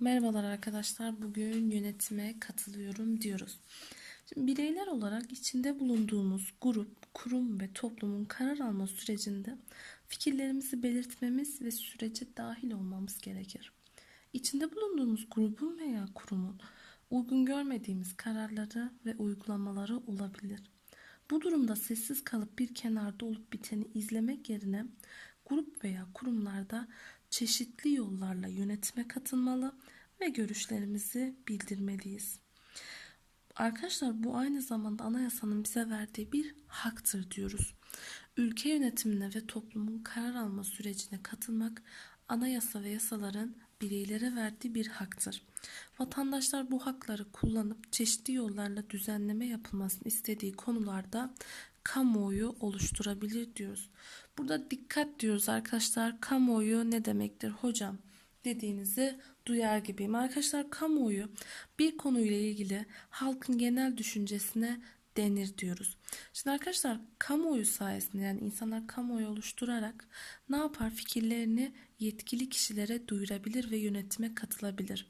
Merhabalar arkadaşlar. Bugün yönetime katılıyorum diyoruz. Şimdi bireyler olarak içinde bulunduğumuz grup, kurum ve toplumun karar alma sürecinde fikirlerimizi belirtmemiz ve sürece dahil olmamız gerekir. İçinde bulunduğumuz grubun veya kurumun uygun görmediğimiz kararları ve uygulamaları olabilir. Bu durumda sessiz kalıp bir kenarda olup biteni izlemek yerine grup veya kurumlarda çeşitli yollarla yönetime katılmalı ve görüşlerimizi bildirmeliyiz. Arkadaşlar bu aynı zamanda anayasanın bize verdiği bir haktır diyoruz. Ülke yönetimine ve toplumun karar alma sürecine katılmak anayasa ve yasaların bireylere verdiği bir haktır. Vatandaşlar bu hakları kullanıp çeşitli yollarla düzenleme yapılmasını istediği konularda kamuoyu oluşturabilir diyoruz. Burada dikkat diyoruz arkadaşlar. Kamuoyu ne demektir hocam? dediğinizi duyar gibiyim. Arkadaşlar kamuoyu bir konuyla ilgili halkın genel düşüncesine denir diyoruz. Şimdi arkadaşlar kamuoyu sayesinde yani insanlar kamuoyu oluşturarak ne yapar? Fikirlerini yetkili kişilere duyurabilir ve yönetime katılabilir.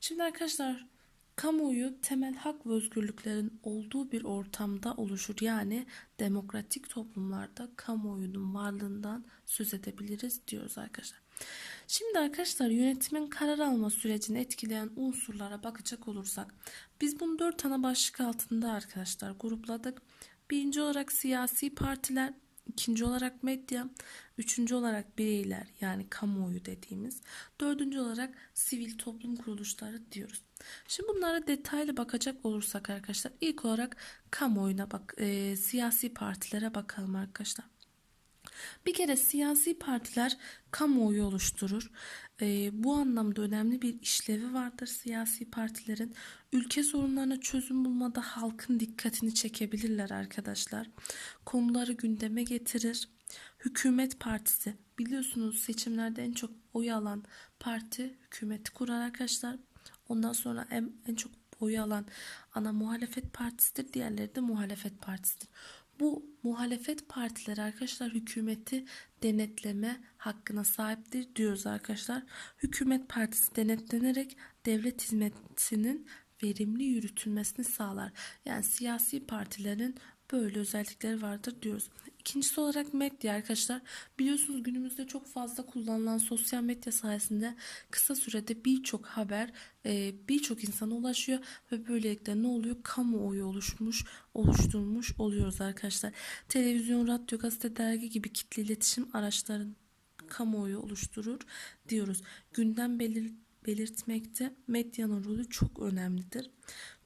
Şimdi arkadaşlar kamuoyu temel hak ve özgürlüklerin olduğu bir ortamda oluşur. Yani demokratik toplumlarda kamuoyunun varlığından söz edebiliriz diyoruz arkadaşlar. Şimdi arkadaşlar yönetimin karar alma sürecini etkileyen unsurlara bakacak olursak biz bunu dört ana başlık altında arkadaşlar grupladık. Birinci olarak siyasi partiler, ikinci olarak medya, üçüncü olarak bireyler yani kamuoyu dediğimiz, dördüncü olarak sivil toplum kuruluşları diyoruz. Şimdi bunlara detaylı bakacak olursak arkadaşlar ilk olarak kamuoyuna bak, e, siyasi partilere bakalım arkadaşlar. Bir kere siyasi partiler kamuoyu oluşturur. E, bu anlamda önemli bir işlevi vardır siyasi partilerin. Ülke sorunlarına çözüm bulmada halkın dikkatini çekebilirler arkadaşlar. Konuları gündeme getirir. Hükümet partisi biliyorsunuz seçimlerde en çok oy alan parti hükümeti kurar arkadaşlar. Ondan sonra en, en çok oy alan ana muhalefet partisidir. Diğerleri de muhalefet partisidir. Bu muhalefet partileri arkadaşlar hükümeti denetleme hakkına sahiptir diyoruz arkadaşlar. Hükümet partisi denetlenerek devlet hizmetinin verimli yürütülmesini sağlar. Yani siyasi partilerin böyle özellikleri vardır diyoruz. İkincisi olarak medya arkadaşlar. Biliyorsunuz günümüzde çok fazla kullanılan sosyal medya sayesinde kısa sürede birçok haber e, birçok insana ulaşıyor ve böylelikle ne oluyor? Kamuoyu oluşmuş, oluşturmuş oluyoruz arkadaşlar. Televizyon, radyo, gazete, dergi gibi kitle iletişim araçların kamuoyu oluşturur diyoruz. Gündem belir belirtmekte medyanın rolü çok önemlidir.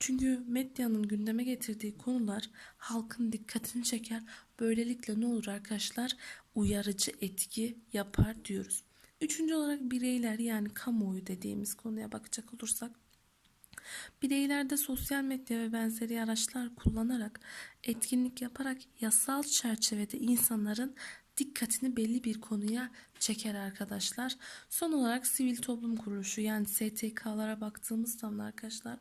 Çünkü medyanın gündeme getirdiği konular halkın dikkatini çeker. Böylelikle ne olur arkadaşlar? Uyarıcı etki yapar diyoruz. Üçüncü olarak bireyler yani kamuoyu dediğimiz konuya bakacak olursak Bireylerde sosyal medya ve benzeri araçlar kullanarak etkinlik yaparak yasal çerçevede insanların dikkatini belli bir konuya çeker arkadaşlar. Son olarak sivil toplum kuruluşu yani STK'lara baktığımız zaman arkadaşlar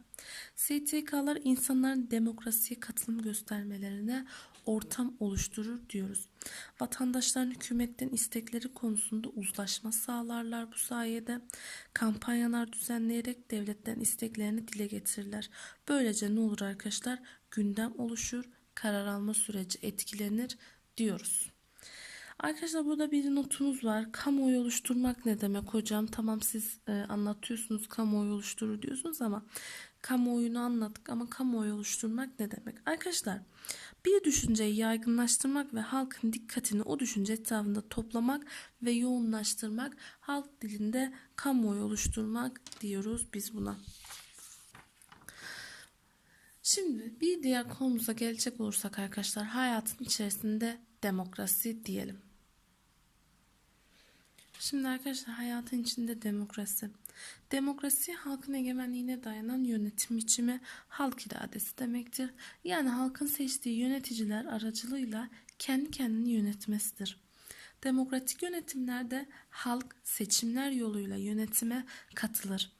STK'lar insanların demokrasiye katılım göstermelerine ortam oluşturur diyoruz. Vatandaşların hükümetten istekleri konusunda uzlaşma sağlarlar bu sayede. Kampanyalar düzenleyerek devletten isteklerini dile getirirler. Böylece ne olur arkadaşlar? Gündem oluşur, karar alma süreci etkilenir diyoruz. Arkadaşlar burada bir notumuz var. Kamuoyu oluşturmak ne demek hocam? Tamam siz e, anlatıyorsunuz kamuoyu oluşturur diyorsunuz ama kamuoyunu anlattık ama kamuoyu oluşturmak ne demek? Arkadaşlar bir düşünceyi yaygınlaştırmak ve halkın dikkatini o düşünce etrafında toplamak ve yoğunlaştırmak halk dilinde kamuoyu oluşturmak diyoruz biz buna. Şimdi bir diğer konumuza gelecek olursak arkadaşlar hayatın içerisinde demokrasi diyelim. Şimdi arkadaşlar hayatın içinde demokrasi. Demokrasi halkın egemenliğine dayanan yönetim biçimi halk iradesi demektir. Yani halkın seçtiği yöneticiler aracılığıyla kendi kendini yönetmesidir. Demokratik yönetimlerde halk seçimler yoluyla yönetime katılır.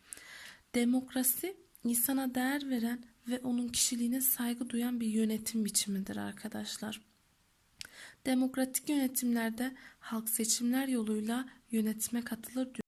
Demokrasi insana değer veren ve onun kişiliğine saygı duyan bir yönetim biçimidir arkadaşlar. Demokratik yönetimlerde halk seçimler yoluyla yönetime katılır diyor.